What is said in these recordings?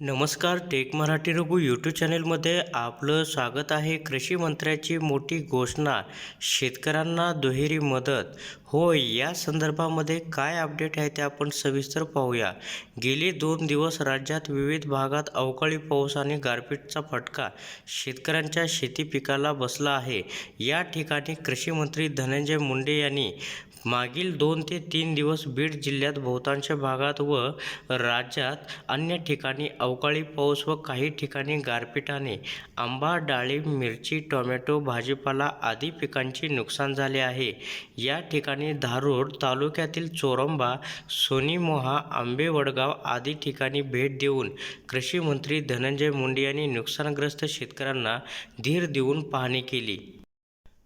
नमस्कार take Marathi Raghu YouTube चॅनलमध्ये आपलं स्वागत आहे. कृषी मंत्र्याची मोठी घोषणा शेतकऱ्यांना दुहेरी मदत. होय या संदर्भामध्ये काय अपडेट आहे ते आपण सविस्तर पाहूया. गेले दोन दिवस राज्यात विविध भागात अवकाळी पाऊस आणि गारपीटचा फटका शेतकऱ्यांच्या शेती पिकाला बसला आहे. या ठिकाणी कृषी मंत्री धनंजय मुंडे यांनी मागील दोन ते तीन दिवस बीड जिल्ह्यात बहुतांश भागात व राज्यात अन्य ठिकाणी अवकाळी पाऊस व काही ठिकाणी गारपिटाने आंबा डाळिंब मिरची टोमॅटो भाजीपाला आदी पिकांचे नुकसान झाले आहे. या ठिकाणी धारूर तालुक्यातील चोरंबा सोनीमोहा आंबेवडगाव आदी ठिकाणी भेट देऊन कृषी मंत्री धनंजय मुंडे यांनी नुकसानग्रस्त शेतकऱ्यांना धीर देऊन पाहणी केली.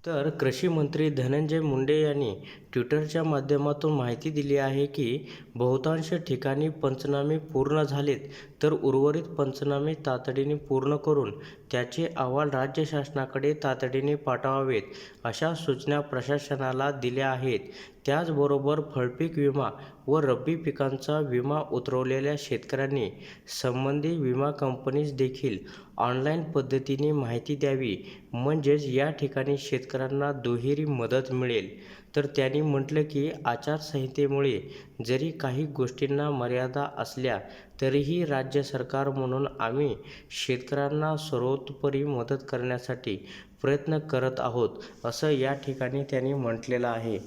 तर कृषी मंत्री धनंजय मुंडे यांनी ट्विटरच्या माध्यमातून माहिती दिली आहे की बहुतांश ठिकाणी पंचनामे पूर्ण झालेत तर उर्वरित पंचनामे तातडीने पूर्ण करून त्याचे अहवाल राज्य शासनाकडे तातडीने पाठवावेत अशा सूचना प्रशासनाला दिल्या आहेत. त्याचबरोबर फळपीक विमा व रब्बी पिकांचा विमा उतरवलेल्या शेतकऱ्यांनी संबंधित विमा कंपनीज देखील ऑनलाईन पद्धतीने माहिती द्यावी म्हणजेच या ठिकाणी शेतकऱ्यांना दुहेरी मदत मिळेल. तर त्यांनी म्हटलं की आचारसंहितेमुळे जरी काही गोष्टींना मर्यादा असल्या तरीही राज्य सरकार म्हणून आम्ही शेतकऱ्यांना सर्वतोपरी मदत करण्यासाठी प्रयत्न करत आहोत असं या ठिकाणी त्यांनी म्हटलेलं आहे.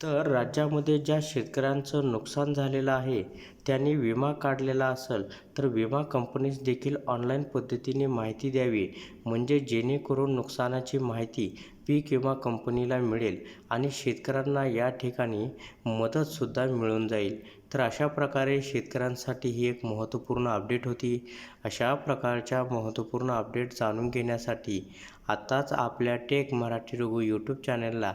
तर राज्यामध्ये ज्या शेतकऱ्यांचं नुकसान झालेलं आहे त्यांनी विमा काढलेला असेल तर विमा कंपनीस देखील ऑनलाईन पद्धतीने माहिती द्यावी. म्हणजे जेणेकरून नुकसानाची माहिती पीक विमा कंपनीला मिळेल आणि शेतकऱ्यांना या ठिकाणी मदतसुद्धा मिळून जाईल. तर अशा प्रकारे शेतकऱ्यांसाठी ही एक महत्त्वपूर्ण अपडेट होती. अशा प्रकारच्या महत्त्वपूर्ण अपडेट जाणून घेण्यासाठी आत्ताच आपल्या टेक मराठी रघु यूट्यूब चॅनलला